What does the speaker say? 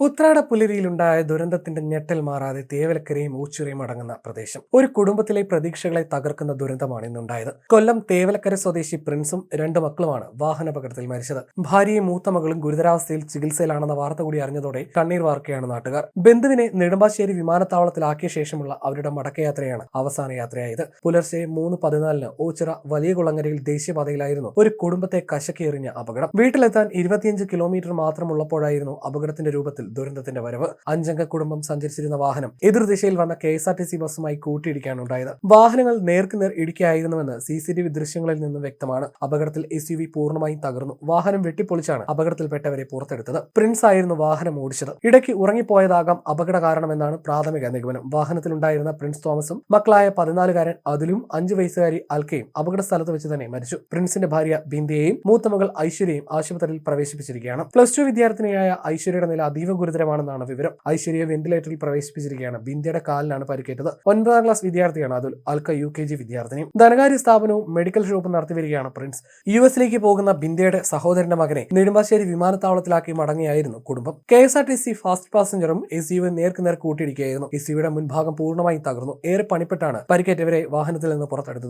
ഉത്രാട പുലരിയിലുണ്ടായ ദുരന്തത്തിന്റെ ഞെട്ടൽ മാറാതെ തേവലക്കരയും ഊച്ചുരയും അടങ്ങുന്ന പ്രദേശം. ഒരു കുടുംബത്തിലെ പ്രതീക്ഷകളെ തകർക്കുന്ന ദുരന്തമാണ് ഇന്നുണ്ടായത്. കൊല്ലം തേവലക്കര സ്വദേശി പ്രിൻസും രണ്ട് മക്കളുമാണ് വാഹനാപകടത്തിൽ മരിച്ചത്. ഭാര്യയും മൂത്ത മകളും ഗുരുതരാവസ്ഥയിൽ ചികിത്സയിലാണെന്ന വാർത്ത കൂടി അറിഞ്ഞതോടെ കണ്ണീർ വാർക്കയാണ് നാട്ടുകാർ. ബന്ധുവിനെ നെടുമ്പാശ്ശേരി വിമാനത്താവളത്തിലാക്കിയ ശേഷമുള്ള അവരുടെ മടക്കയാത്രയാണ് അവസാന യാത്രയായത്. പുലർച്ചെ മൂന്ന് പതിനാലിന് ഊച്ചിറ വലിയ കുളങ്ങരയിൽ ദേശീയപാതയിലായിരുന്നു ഒരു കുടുംബത്തെ കശക്കിയെറിഞ്ഞ അപകടം. വീട്ടിലെത്താൻ ഇരുപത്തിയഞ്ച് കിലോമീറ്റർ മാത്രമുള്ളപ്പോഴായിരുന്നു അപകടത്തിന്റെ രൂപത്തിൽ ദുരന്തത്തിന്റെ വരവ്. അഞ്ചംഗ കുടുംബം സഞ്ചരിച്ചിരുന്ന വാഹനം എതിർദിശയിൽ വന്ന K S R T C ബസ്സുമായി കൂട്ടിയിടിക്കാനുണ്ടായത് വാഹനങ്ങൾ നേർക്കുനേർ ഇടിക്കായിരുന്നുവെന്ന് സി സി ടി വി ദൃശ്യങ്ങളിൽ നിന്ന് വ്യക്തമാണ്. അപകടത്തിൽ എസ് യു വി പൂർണമായും തകർന്നു. വാഹനം വെട്ടിപ്പൊളിച്ചാണ് അപകടത്തിൽപ്പെട്ടവരെ പുറത്തെടുത്തത്. പ്രിൻസ് ആയിരുന്നു വാഹനം ഓടിച്ചത്. ഇടയ്ക്ക് ഉറങ്ങിപ്പോയതാകാം അപകട കാരണമെന്നാണ് പ്രാഥമിക നിഗമനം. വാഹനത്തിലുണ്ടായിരുന്ന പ്രിൻസ് തോമസും മക്കളായ പതിനാലുകാരൻ അതിലും അഞ്ചു വയസ്സുകാരി അൽക്കയും അപകട സ്ഥലത്ത് വെച്ച് തന്നെ മരിച്ചു. പ്രിൻസിന്റെ ഭാര്യ ബിന്ദിയെയും മൂത്ത മകൾ ഐശ്വര്യയും ആശുപത്രിയിൽ പ്രവേശിപ്പിച്ചിരിക്കുകയാണ്. പ്ലസ് ടു വിദ്യാർത്ഥിനിയായ ഐശ്വര്യയുടെ നില അതീവ ഗുരുതരമാണെന്നാണ് വിവരം. ഐശ്വര്യയെ വെന്റിലേറ്ററിൽ പ്രവേശിപ്പിച്ചിരിക്കുകയാണ്. ബിന്ദിയുടെ കാലിനാണ് പരിക്കേറ്റത്. ഒൻപതാം ക്ലാസ് വിദ്യാർത്ഥിയാണ് Athul Alka U K G വിദ്യാർത്ഥിനിയും ധനകാര്യ സ്ഥാപനവും മെഡിക്കൽ ഷോപ്പും നടത്തി വരികയാണ് പ്രിൻസ്. യു എസിലേക്ക് പോകുന്ന ബിന്ദിയുടെ സഹോദരന്റെ മകനെ നെടുമ്പാശ്ശേരി വിമാനത്താവളത്തിലാക്കി മടങ്ങിയായിരുന്നു കുടുംബം. K S R T C fast പാസഞ്ചറും എസ് നേർക്ക് നേർക്കുനേർ കൂട്ടിയിടിക്കുകയായിരുന്നു. എസ് യുടെ മുൻഭാഗം പൂർണമായി തകർന്നു. ഏറെ പണിപ്പെട്ടാണ് പരിക്കേറ്റവരെ വാഹനത്തിൽ നിന്ന് പുറത്തെടുത്തത്.